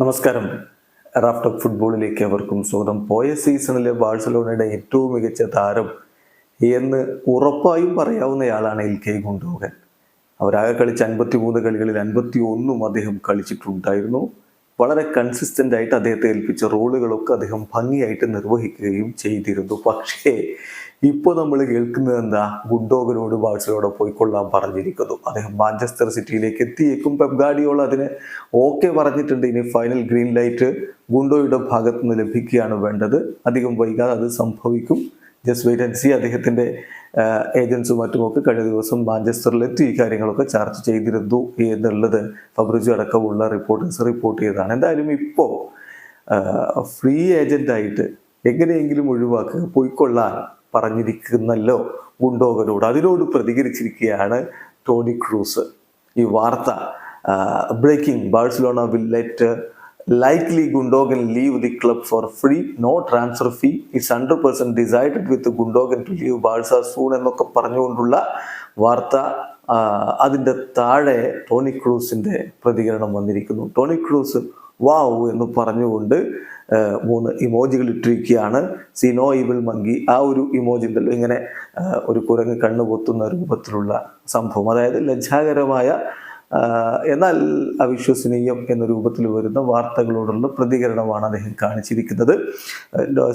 നമസ്കാരം. റാഫ്റ്റർ ഫുട്ബോളിലേക്ക് അവർക്കും സ്വാഗതം. പോയ സീസണിലെ ബാഴ്സലോണയുടെ ഏറ്റവും മികച്ച താരം എന്ന് ഉറപ്പായും പറയാവുന്നയാളാണ് എൽ കെ ഗുണ്ടോകൻ അവരാകെ കളിച്ച അൻപത്തി മൂന്ന് കളികളിൽ അൻപത്തി ഒന്നും അദ്ദേഹം കളിച്ചിട്ടുണ്ടായിരുന്നു. വളരെ കൺസിസ്റ്റന്റ് ആയിട്ട് അദ്ദേഹത്തെ ഏൽപ്പിച്ച റോളുകളൊക്കെ അദ്ദേഹം ഭംഗിയായിട്ട് നിർവഹിക്കുകയും ചെയ്തിരുന്നു. പക്ഷേ ഇപ്പോൾ നമ്മൾ കേൾക്കുന്നത് എന്താ? ഗുഡോഗനോട് ബാഴ്സലോട് പോയിക്കൊള്ളാൻ പറഞ്ഞിരിക്കുന്നു. അദ്ദേഹം മാഞ്ചസ്റ്റർ സിറ്റിയിലേക്ക് എത്തിയേക്കും. പെബ്ഗാഡിയോൾ അതിന് ഓക്കെ പറഞ്ഞിട്ടുണ്ട്. ഇനി ഫൈനൽ ഗ്രീൻ ലൈറ്റ് ഗുണ്ടോയുടെ ഭാഗത്തുനിന്ന് ലഭിക്കുകയാണ് വേണ്ടത്. അധികം വൈകാതെ അത് സംഭവിക്കും. ജസ്റ്റ് വെയിറ്റ് ആൻഡ് സി അദ്ദേഹത്തിന്റെ ഏജൻസും മറ്റുമൊക്കെ കഴിഞ്ഞ ദിവസം മാഞ്ചസ്റ്ററിലെത്തി ഈ കാര്യങ്ങളൊക്കെ ചർച്ച ചെയ്തിരുന്നു എന്നുള്ളത് ഫബ്രിജു അടക്കമുള്ള റിപ്പോർട്ടേഴ്സ് റിപ്പോർട്ട് ചെയ്തതാണ്. എന്തായാലും ഇപ്പോൾ ഫ്രീ ഏജന്റായിട്ട് എങ്ങനെയെങ്കിലും ഒഴിവാക്കുക പോയിക്കൊള്ളാൻ പറഞ്ഞിരിക്കുന്നല്ലോ ഗുണ്ടോകനോട് അതിനോട് പ്രതികരിച്ചിരിക്കുകയാണ് ടോണി ക്രൂസ്. ഈ വാർത്ത breaking Barcelona will let likely Gundogan leave the club for free, no transfer fee. It's 100% decided with Gundogan to leave Barca soon എന്നൊക്കെ പറഞ്ഞുകൊണ്ടുള്ള വാർത്ത അതിന്റെ താഴെ ടോണി ക്രൂസിന്റെ പ്രതികരണം വന്നിരിക്കുന്നു. ടോണി ക്രൂസ് വാവ് എന്ന് പറഞ്ഞുകൊണ്ട് മൂന്ന് ഇമോജികൾ ഇട്ടിരിക്കുകയാണ്. സിനോ ഇവിൾ മങ്കി ആ ഒരു ഇമോജി ഉണ്ടല്ലോ ഇങ്ങനെ ഒരു കുരങ്ങ് കണ്ണു പൊത്തുന്ന രൂപത്തിലുള്ള സംഭവം. അതായത് ലജ്ജാകരമായ എന്നാൽ അവിശ്വസനീയം എന്ന രൂപത്തിൽ വരുന്ന വാർത്തകളോടുള്ള പ്രതികരണമാണ് അദ്ദേഹം കാണിച്ചിരിക്കുന്നത്.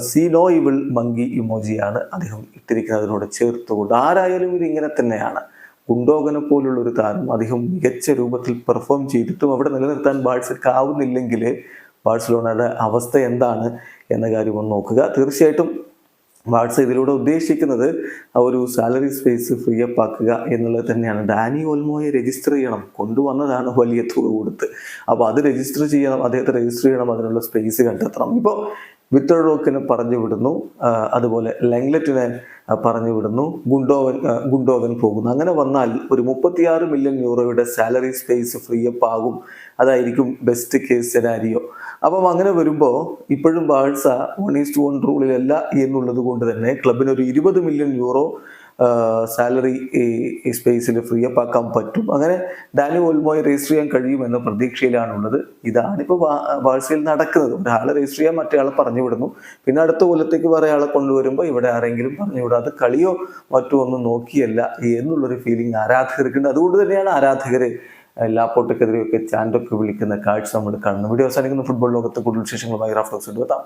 സീനോ ഇവിൾ മങ്കി ഇമോജിയാണ് അദ്ദേഹം ഇട്ടിരിക്കുന്നതിനോട് ചേർത്തുകൊണ്ട് ആരായാലും ഇതിങ്ങനെ തന്നെയാണ്. കുണ്ടോകനെ പോലുള്ള ഒരു താരം അദ്ദേഹം മികച്ച രൂപത്തിൽ പെർഫോം ചെയ്തിട്ടും അവിടെ നിലനിർത്താൻ ബാഴ്സക്ക് ആവുന്നില്ലെങ്കിൽ ബാഴ്സലോണയുടെ അവസ്ഥ എന്താണ് എന്ന കാര്യം ഒന്ന് നോക്കുക. തീർച്ചയായിട്ടും വാട്സ് ഇതിലൂടെ ഉദ്ദേശിക്കുന്നത് ഒരു സാലറി സ്പേസ് ഫ്രീ അപ്പ് ആക്കുക എന്നുള്ളത് തന്നെയാണ്. ഡാനി ഓൽമോയെ രജിസ്റ്റർ ചെയ്യണം. കൊണ്ടുവന്നതാണ് വലിയ തുക കൊടുത്ത്. അപ്പോൾ അത് രജിസ്റ്റർ ചെയ്യണം അദ്ദേഹത്തെ രജിസ്റ്റർ ചെയ്യണം അതിനുള്ള സ്പേസ് കണ്ടെത്തണം. ഇപ്പോൾ വിക്ടർ റോക്കിനെ പറഞ്ഞു വിടുന്നു. അതുപോലെ ലെങ്ലറ്റിനെ പറഞ്ഞു വിടുന്നു. ഗുണ്ടോവൻ ഗുണ്ടോവൻ പോകുന്നു. അങ്ങനെ വന്നാൽ ഒരു മുപ്പത്തിയാറ് മില്യൺ യൂറോയുടെ സാലറി സ്പേസ് ഫ്രീ അപ്പ് ആകും. അതായിരിക്കും ബെസ്റ്റ് കേസ് സെനാരിയോ അപ്പം അങ്ങനെ വരുമ്പോൾ ഇപ്പോഴും Barca one is to one റൂളിലല്ല എന്നുള്ളത് കൊണ്ട് തന്നെ ക്ലബിന് ഒരു ഇരുപത് മില്യൺ യൂറോ സാലറി ഈ സ്പേസിൽ ഫ്രീ അപ്പ് ആക്കാൻ പറ്റും. അങ്ങനെ ഡാനി ഓൽമോയെ രജിസ്റ്റർ ചെയ്യാൻ കഴിയുമെന്ന പ്രതീക്ഷയിലാണുള്ളത്. ഇതാണിപ്പോൾ വാഴ്സയിൽ നടക്കുന്നത്. ഒരാളെ രജിസ്റ്റർ ചെയ്യാൻ മറ്റേ ആളെ പറഞ്ഞു വിടുന്നു. പിന്നെ അടുത്ത കൊല്ലത്തേക്ക് വേറെ ആളെ കൊണ്ടുവരുമ്പോൾ ഇവിടെ ആരെങ്കിലും പറഞ്ഞു വിടാതെ കളിയോ മറ്റോ ഒന്നും നോക്കിയല്ല എന്നുള്ളൊരു ഫീലിംഗ് ആരാധകർക്കുണ്ട്. അതുകൊണ്ട് തന്നെയാണ് ആരാധകർ ലാപ്പോട്ടക്കെതിരെയൊക്കെ ചാൻഡൊക്കെ വിളിക്കുന്ന കാഴ്ച നമ്മൾ കാണുന്നു വീഡിയോ അവസാനിക്കുന്ന. ഫുട്ബോൾ ലോകത്തെ കൂടുതൽ വിശേഷങ്ങളുമായി റാഫ്റ്റോക്സ് എടുത്താം